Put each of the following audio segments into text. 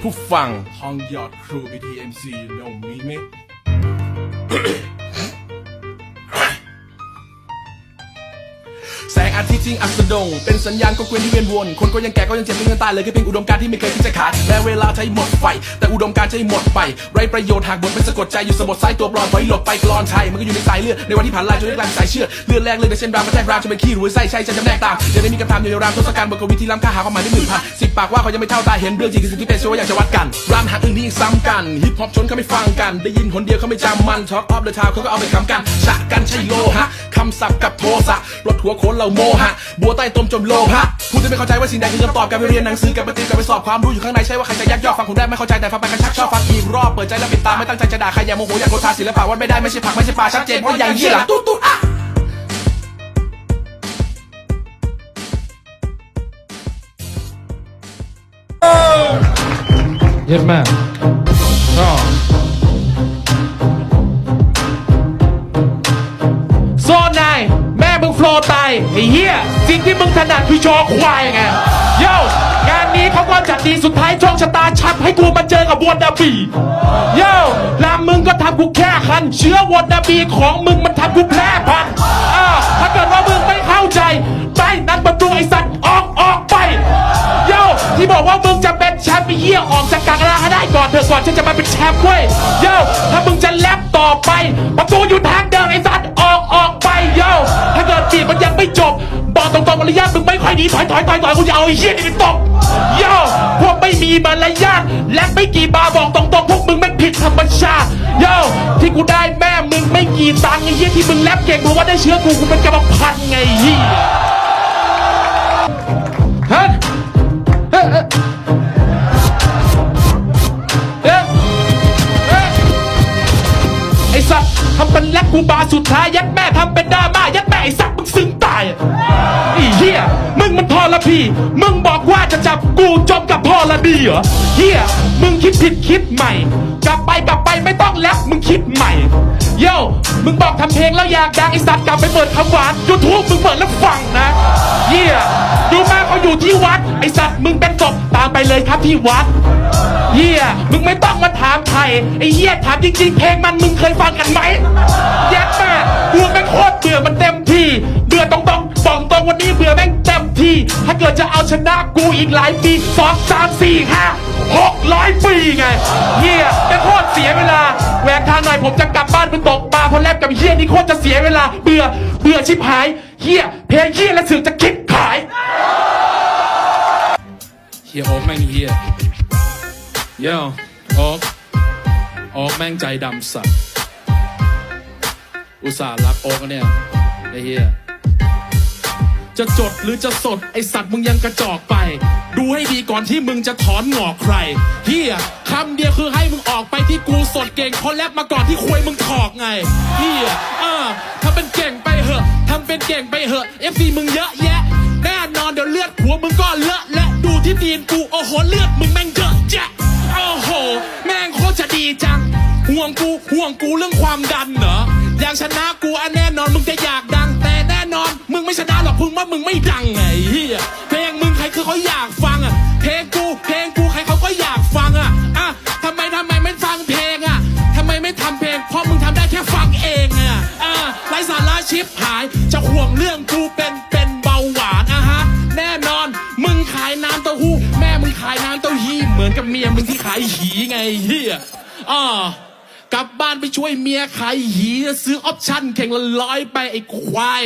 ผู้ฟัง ทองหยอดครู BTMC นมมีไหม อาทิตย์จริงอัสดง เป็นสัญญาณก็เกวนที่เวียนวน คนก็ยังแก่ก็ยังเจ็บไม่เงินตายเลยแค่เพียงอุดมการณ์ที่ไม่เคยที่จะขาดและเวลาใช้หมดไฟแต่อุดมการณ์ใช้หมดไปไรประโยชน์หากบทเป็นสะกดใจอยู่สะบดสายตัวปลอมถอยหลบไปกลอนชัยมันก็อยู่ในสายเลือดในวันที่ผ่านลายจนได้กลายสายเชื่อเลือดแรกเลยแต่เช่นรามมาแทกรามจนเป็นขี้หรือไส้ใช่จะจำแนกตามจะได้มีกระทำอยู่ในรามทศกัณฐ์บทกวีที่ล้ำค่าหาความหมายได้หมื่นพันสิบปากว่าเขายังไม่เท่าตาเห็นเรื่องจริงคือสิ่งที่เป็นโชว์อยากจะวัดกันรามหักอื่นที่ซ้ำกันฮิปฮอปชนเขาไม่ฟังกัน ได้ยินคนเดียวเขาไม่จำมันท็อกออฟเดอะทาวเขาก็เอาไปคำกันฉะกันใช่โลหะคำศัพท์กับโทสะลดหัวโคนเราโมหะ บัวใต้ต้มจมโลภะพูดจะไม่เข้าใจว่าสิ่งใดคือคำตอบการไปเรียนหนังสือกับไปตีกับไปสอบความรู้อยู่ข้างในใช่ว่าใครจะยักยอกฟังคงได้ไม่เข้าใจแต่ฟังไปกันชักชอบฟังอีกรอบเปิดใจแล้วปิดตาไม่ตั้งใจจะด่าใครอย่าโมโหอย่าโกรธาศิลปะวัดไม่ได้ไม่ใช่ผักไม่ใช่ปลาชัดเจนเพราะอย่างเหี้ยหลังตุ๊ดตุ๊ดอะเย็ดมาก ฟลว์ตายไอ้เหี้ยสิ่งที่มึงถนัดคือชว์ควายไงโย่งานนี้เขาก็จัดดีสุดท้ายโชคชะตาชับให้กูมาเจอกับวอนดาบีโย่ลามมึงก็ทำกูแค่คัน เชื้อวอนดาบีของมึงมันทำกูแพร่พันอ่าถ้าเกิดว่ามึงไม่เข้าใจไปนัดประตูไอ้สัตว์ออกออกไปโย่ที่บอกว่ามึงจะเป็นแชมป์ไอ้เหี้ยออกจากกลางลาให้ได้ก่อนเถอะก่อนฉันจะมาเป็นแชมป์เว้ยโย่ถ้ามึงจะแลบต่อไป ประตูอยู่ทางเดินไอ้สัตว์ ตรงๆมารยาทมึงไม่ค่อยดีถอยถอยถอยถอยกูจะเอาไอ้เหี้ยนี่ไปตบย่พวกไม่มีมารยาทและไม่กี่บาบอกตรงๆพวกมึงไม่ผิดธรรมชาติย่อที่กูได้แม่มึงไม่กี่ตังค์ไอ้เหี้ยที่มึงแลบเก่งเพราะว่าได้เชื้อกูกูเป็นกรรมพันธุ์ไงเหี้ยฮะเอ๊ะเอ๊ะเอ๊ะเอ๊ะไอสัตว์ทำเป็นแลกกูบาสุดท้ายยัดแม่ทำเป็นดราม่ายัดแม่ไอ้สัตว์มึงซึ้งตายี้ยมึงมันพอละพี่ มึงบอกว่าจะจับกูจมกับพอละดีเหรอเหี้ยมึงคิดผิดคิดใหม่ กลับไปกลับไปไม่ต้องแลกมึงคิดใหม่โย่มึงบอกทำเพลงแล้วอยากดังไอสัตว์กลับไปเปิดคำหวานยูทูบมึงเปิดแล้วฟังนะเหี้ยดูมาเขาอยู่ที่วัด ไอสัตว์มึงเป็นศพตามไปเลยครับที่วัดเฮียมึงไม่ต้องมาถามไทยไอเฮียถามจริงๆ เพลงมันมึงเคยฟังกันไหมแยัดแม่กูแม่โคตรเบื่อมันเต็มที่เบื่อตรงๆบอกตรงวันนี้เบื่อแม่ พี่ ถ้าเกิดจะเอาชนะกูอีกหลายปีสองสามสี่ห้าหกร้อยปีไงเฮียแม่โคตรเสียเวลาแหวกทางหน่อยผมจะกลับบ้านไปตกปลาเพราะแลบกับเฮียนี่โคตรจะเสียเวลา เบื่อเบื่อชิบหายเฮียเพลงเฮียและสึกจะคิดขายเฮียโอ๊กแม่งเฮียเย้โอ๊กโอ๊กแม่งใจดำสัตว์อุตส่าห์รักโอ๊กเนี่ยไอ้เฮีย จะจดหรือจะสดไอสัตว์มึงยังกระจอกไป ดูให้ดีก่อนที่มึงจะถอนหงอกใครเฮียคำเดียวคือให้มึงออกไปที่กูสดเก่งเพราะแลบมาก่อนที่ควยมึงถอกไงเฮียอ่าทำเป็นเก่งไปเหอะทำเป็นเก่งไปเหอะเอฟซีมึงเยอะแยะ แน่นอนเดี๋ยวเลือดหัวมึงก็เลอะและดูที่ตีนกูโอ้โหเลือดมึงแม่งเยอะแจ๊ะโอ้โห แม่งโคตรจะดีจังห่วงกูห่วงกูเรื่องความดันเหรออยากชนะกูอันแน่นอนมึงจะอยากดัง ไม่ชนะหรอกพึงว่ามึงไม่ดังไงเฮียเพลงมึงใครคือเขาอยากฟังอะเพลงกูเพลงกูใครเขาก็อยากฟังอะอะทำไมทำไมไม่ฟังเพลงอะทำไมไม่ทำเพลงเพราะมึงทำได้แค่ฟังเองอะอะไร้สาระชิบหาย จะห่วงเรื่องกูเป็นเป็นเบาหวานอะฮะแน่นอนมึงขายน้ำเต้าหู้แม่มึงขายน้ำเต้าหี้เหมือนกับเมียมึงที่ขายหีไงเฮียอ่ากลับบ้านไปช่วยเมียขายหีซื้อออปชั่นเข่งละร้อยไปไอ้ควาย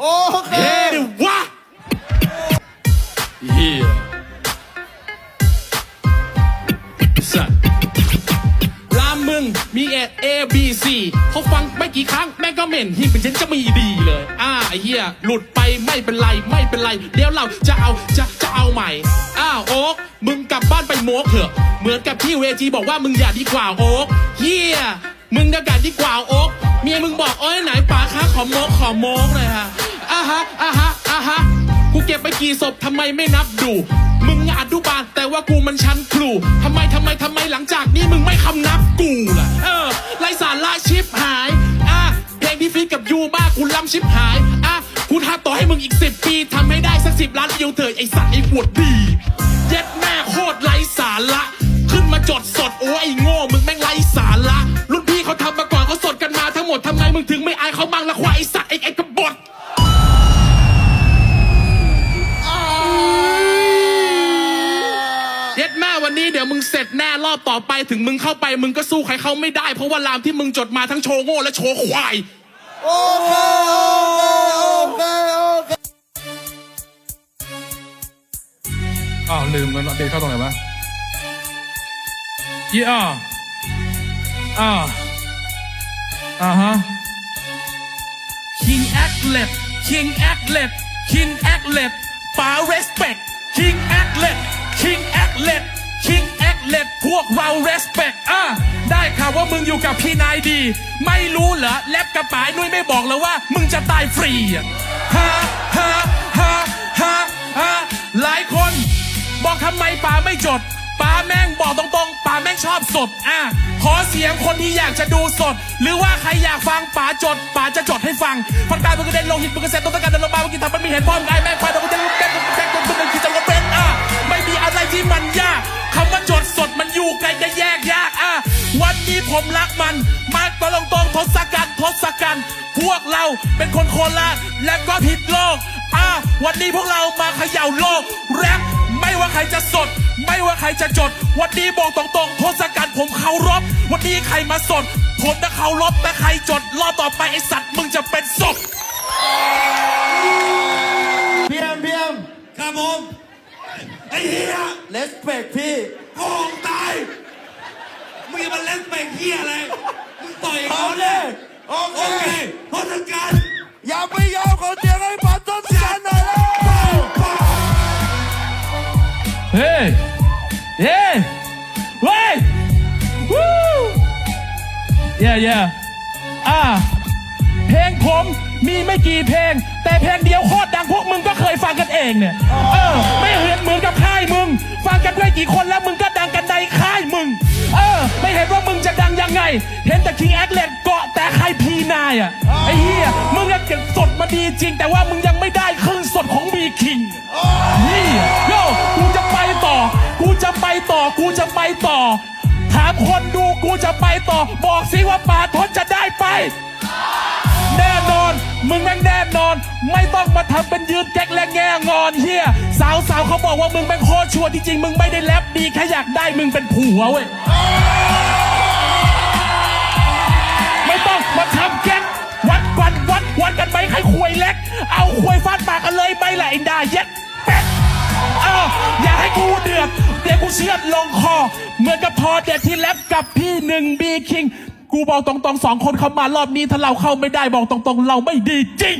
โอเคเฮ้ดิวะเฮียสัตรามมึงมีเอ A B C เขาฟังไม่กี่ครั้งแม่งก็เหม็นที่เป็นฉันจะมีดีเลย อ่าไอ้เหี้ยหลุดไปไม่เป็นไรไม่เป็นไร เดี๋ยวเราจะเอาจะจะเอาใหม่ อ้าวโอ๊กมึงกลับบ้านไปโมกเถอะ เหมือนกับที่เวจีบอกว่ามึงอย่าดีกว่าโอ๊กเฮียมึงอย่ากัดดีกว่าโอ๊กเมียมึงบอกโอ้ยไหนป๋าคะขอโมกขอโมกเลยฮะ อะฮะอะฮะอะฮะกูเก็บไปกี่ศพทำไมไม่นับดู มึงอนุบาลแต่ว่ากูมันชั้นครูทำไมทำไมทำไมหลังจากนี้มึงไม่คำนับกูล่ะ เออไรสาระชิบหายอะเพลงที่ฟีกับยูบ้ากูล้ำชิบหายอะกูท้าต่อให้มึงอีกสิบปีทำให้ได้สักสิบล้านวิวเถอะไอสัตว์ไอปวดดี เย็ดแม่โคตรไรสาระ ขึ้นมาจดสดโอ้ยไอโง่มึงแม่งไรสาระรุ่นพี่เขาทำมาก่อนเขาสดกันมาทั้งหมดทำไมมึงถึงไม่อายเขาบ้างละควายไอสั นนี้เดี๋ยวมึงเสร็จแน่รอบต่อไปถึงมึงเข้าไปมึงก็สู้ใครเขาไม่ได้ เพราะว่ารามที่มึงจดมาทั้งโชว์โง่และโชว์ควายโอเคโอเคโอเคอ้าวลืมกันว่าเดทเข้าตรงไหนวะยี่อ่าอ่าอ่าฮะ King Aglet King Aglet King Aglet ป๋า respect respect อะได้ข่าวว่ามึงอยู่กับพี่นายดี ไม่รู้เหรอ แลบกระป๋ายนุ้ยไม่บอกเลยว่า มึงจะตายฟรีอะฮ่าฮ่าฮ่าฮ่าฮ่าหลายคน บอกทำไมป๋าไม่จดป๋าแม่งบอกตรงๆป๋าแม่งชอบสด อะ ขอเสียงคนที่อยากจะดูสด หรือว่าใครอยากฟังป๋าจดป๋าจะจดให้ฟังฟังตามึงกระเด็นลงหินมึงกระเซ็นต้องการเดินลงมาเมื่อกี้ทำมันม่เห็นพ่อมึงไอ้แม่งควายแต่มึงจะลุกเต้นลุกเต้นลุกเต้นลุกเดจะลบเป็น ผมรักมัน มากตรงตรงๆทศกัณฐ์ทศกัณฐ์พวกเราเป็นคนโคราชและก็ผิดโลก อะวันนี้พวกเรามาเขย่าโลก แรปไม่ว่าใครจะสด ไม่ว่าใครจะจด วันนี้บอกตรงๆทศกัณฐ์ผมเคารพ วันนี้ใครมาสด ผมจะเคารพแต่ใครจด รอบต่อไปไอสัตว์มึงจะเป็นศพเพียมเพียมครับผมไอ้เหี้ยเลสเปกพี่โกงตาย มึงอย่ามาเล่นเปกเหี้ยอะไรมึงต่อยเขาเลยโอโอเคเคทศกัณฐ์อย่าไปยอมเขาเสียงให้ปัดต้นกันหน่อยเลยเฮ้ยเฮ้ยเฮ้ยวู้เย่เย่อ่า เพลงผมมีไม่กี่เพลง แต่เพลงเดียวโคตรดังพวกมึงก็เคยฟังกันเองเนี่ย เออ ไม่เห็นเหมือนกับค่ายมึง ฟังกันด้วยกี่คนแล้วมึงก็ จริงแต่ว่ามึงยังไม่ได้ครึ่งสดของบีคิงนี่โยกูจะไปต่อ กูจะไปต่อ กูจะไปต่อ ถามคนดูกูจะไปต่อ บอกสิว่าป่าทนจะได้ไป แน่นอน มึงแม่งแน่นอน ไม่ต้องมาทำเป็นยืนแก๊กและแง่งอนเฮียสาวสาวๆเขาบอกว่ามึงเป็นโคตรชัวร์จริงๆมึงไม่ได้แรปดีแค่อยากได้มึงเป็นผัวเว้ย ดกันไหมใครควยเล็ก เอาควยฟาดปากกันเลยไหละไอ้ดาเย็ดเป็ดเอออย่าให้กูเดือดเดี๋ยวกูเชือดลงคอ เหมือนกับพอเด็ดที่แลบกับพี่หนึ่งบีคิง กูบอกตรงๆสองคนเข้ามารอบนี้ถ้าเราเข้าไม่ได้บอกตรงๆ เราไม่ดีจริง